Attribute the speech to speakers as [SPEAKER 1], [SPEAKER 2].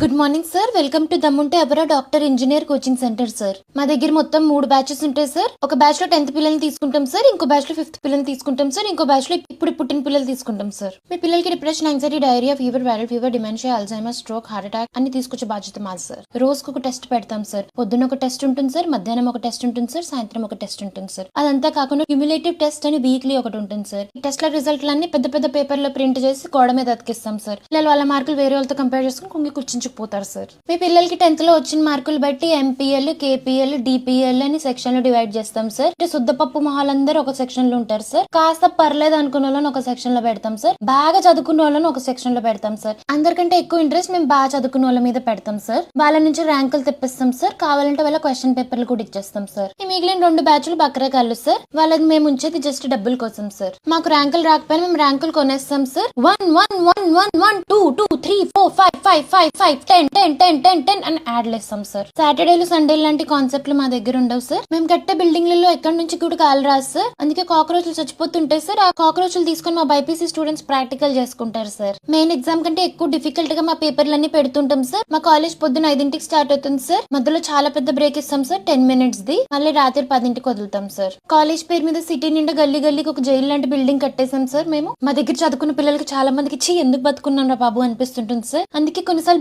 [SPEAKER 1] Good morning sir welcome to దమ్ముంటే అబరా doctor engineer coaching centre sir మా దగ్గర మొత్తం మూడు బ్యాచెస్ ఉంటాయి సార్ ఒక బ్యాచ్లో టెన్త్ పిల్లల్ని తీసుకుంటాం సార్ ఇంకో బ్యాచ్లో ఫిఫ్త్ పిల్లల్ని తీసుకుంటాం సార్ ఇంకో బ్యాచ్లో ఇప్పుడు పుట్టిన పిల్లలు తీసుకుంటాం సార్ మీ పిల్లలకి depression anxiety diarrhoea fever viral fever dementia Alzheimer stroke heart attack అన్ని తీసుకొచ్చే బాధ్యత మాది సార్ రోజుకు ఒక టెస్ట్ పెడతాం సార్ పొద్దున ఒక టెస్ట్ ఉంటుంది సార్ మధ్యాహ్నం ఒక టెస్ట్ ఉంటుంది సార్ సాయంత్రం ఒక టెస్ట్ ఉంటుంది సార్ అదంతా కాకుండా క్యూములేటివ్ టెస్ట్ అని వీక్లీ ఒకటి ఉంటుంది సార్ ఈ టెస్ట్ల రిజల్ట్లన్నీ పెద్ద పెద్ద పేపర్లో ప్రింట్ చేసి గోడ మీద అతికిస్తాం సార్ పిల్లలు వాళ్ళ మార్కులు వేరే వాళ్ళతో కంపేర్ చేసుకుని కుంగి కూర్చుంచుకుపోతారు సార్ మీ పిల్లలకి టెన్త్లో వచ్చిన మార్కులు బట్టి ఎంపీఎల్ కేపీఎల్ డిపిఎల్ అని సెక్షన్లో డివైడ్ చేస్తాం సార్ అంటే శుద్ధపప్పు మొహాలందరూ ఒక సెక్షన్లో ఉంటారు సార్ కాస్త పర్లేదు అనుకున్న వాళ్ళని ఒక సెక్షన్లో పెడతాం సార్ బాగా చదువుకున్న వాళ్ళని ఒక సెక్షన్లో పెడతాం సార్ అందరికంటే ఎక్కువ ఇంట్రెస్ట్ మేము బాగా చదువుకున్న వాళ్ళ మీద పెడతాం సార్ వాళ్ళ నుంచి ర్యాంకులు తెప్పిస్తాం సార్ కావాలంటే వాళ్ళ క్వశ్చన్ పేపర్లు కూడా ఇచ్చేస్తాం సార్ ఈ మిగిలిన రెండు బ్యాచ్లు బక్రకాళ్ళు సార్ వాళ్ళకి మేము ఉంచేది జస్ట్ డబ్బుల కోసం సార్ మాకు ర్యాంకులు రాకపోయినా మేము ర్యాంకులు కొనేస్తాం sir one one one one one two two three four five five five five five ten ten ten ten ten అని యాడ్లు ఇస్తాం సార్ సాటర్డేలు సండేలు లాంటి కాన్సెప్ట్లు మా దగ్గర ఉండవు సార్ మేము కట్టే బిల్డింగ్లలో ఎక్కడి నుంచి కూడా కాలు రాదు సార్ అందుకే కాక్రోచ్లు చచ్చిపోతుంటాయి సార్ ఆ కాక్రోచ్లు తీసుకొని మా బైపీసీ స్టూడెంట్స్ ప్రాక్టికల్ చేసుకుంటారు సార్ మెయిన్ ఎగ్జామ్ కంటే ఎక్కువ డిఫికల్ట్గా మా పేపర్లన్నీ పెడుతుంటాం సార్ మా కాలేజ్ పొద్దున ఐదింటికి స్టార్ట్ అవుతుంది సార్ మధ్యలో చాలా పెద్ద బ్రేక్ ఇస్తాం సార్ టెన్ మినిట్స్ ది. మళ్ళీ రాత్రి పదింటికి వదులుతాం సార్ కాలేజ్ పేరు మీద సిటీ నిండా గల్లీ గల్లీకి ఒక జైలు లాంటి బిల్డింగ్ కట్టేసాం సార్ మేము మా దగ్గర చదువుకున్న పిల్లలకి చాలా మందికి చీ ఎందుకు బతుకున్నాం రా బాబు అనిపిస్తుంటుంది సార్ అందుకే కొన్నిసార్లు